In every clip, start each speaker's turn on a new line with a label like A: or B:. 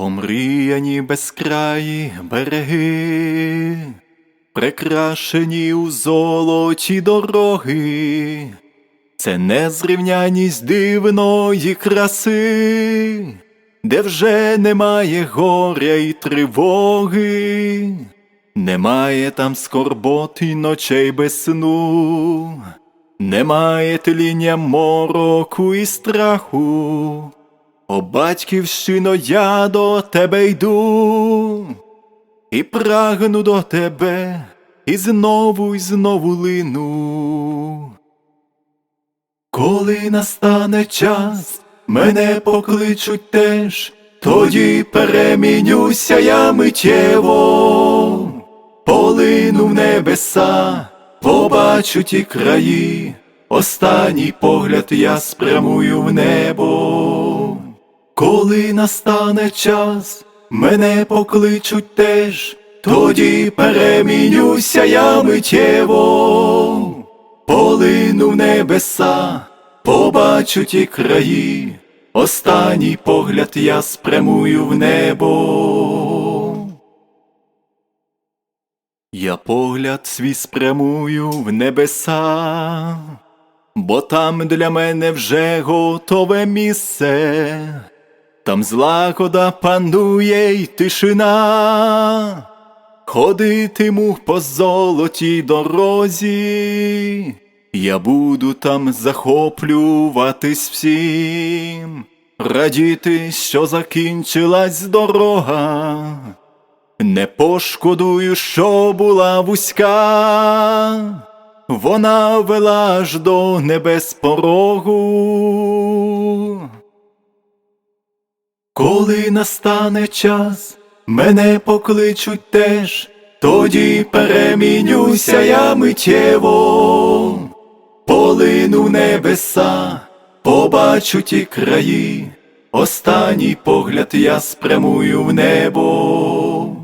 A: Омріяні безкраї береги, прикрашені у золоті дороги, це незрівняність дивної краси, де вже немає горя й тривоги, немає там скорбот і ночей без сну, немає тління мороку і страху. О, батьківщино, я до тебе йду, і прагну до тебе, і знову й знову лину. Коли настане час, мене покличуть теж, тоді перемінюся я миттєво, полину в небеса, побачу ті краї, останній погляд я спрямую в небо. Коли настане час, мене покличуть теж, тоді перемінюся я миттєво, полину в небеса, побачу ті краї, останній погляд я спрямую в небо. Я погляд свій спрямую в небеса, бо там для мене вже готове місце, там злагода панує й тишина, ходитиму по золотій дорозі, я буду там захоплюватись всім, радіти, що закінчилась дорога. Не пошкодую, що була вузька, вона вела аж до небес порогу. Коли настане час, мене покличуть теж, тоді перемінюся я миттєво, полину небеса, побачу ті краї, останній погляд я спрямую в небо.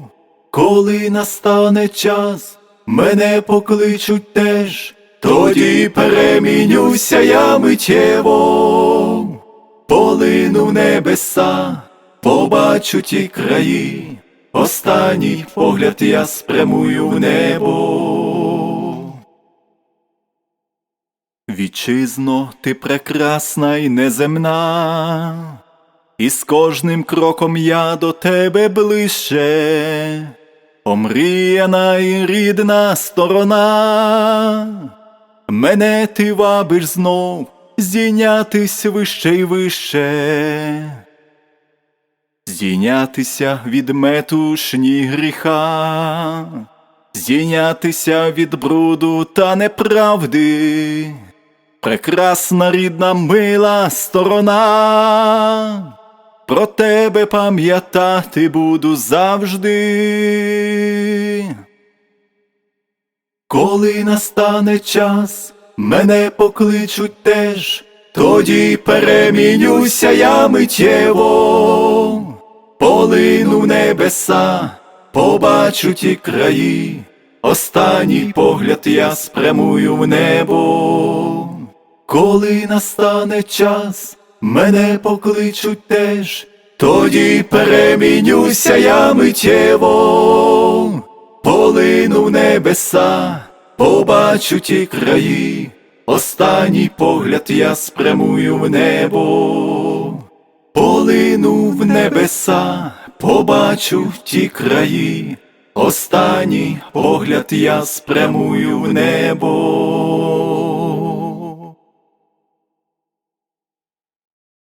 A: Коли настане час, мене покличуть теж, тоді перемінюся я миттєво, полину небеса, побачу ті краї, останній погляд я спрямую в небо. Вітчизно, ти прекрасна й неземна, і з кожним кроком я до тебе ближче, омріяна і рідна сторона, мене ти вабиш знов здійнятись вище й вище, здійнятися від метушні гріха, здійнятися від бруду та неправди. Прекрасна рідна мила сторона, про тебе пам'ятати буду завжди. Коли настане час, мене покличуть теж, тоді перемінюся я миттєво, полину небеса, побачу ті краї, останній погляд я спрямую в небо. Коли настане час, мене покличуть теж, тоді перемінюся я миттєво, полину небеса, побачу ті краї, останній погляд я спрямую в небо, полину в небеса, побачу ті краї, останній погляд я спрямую в небо.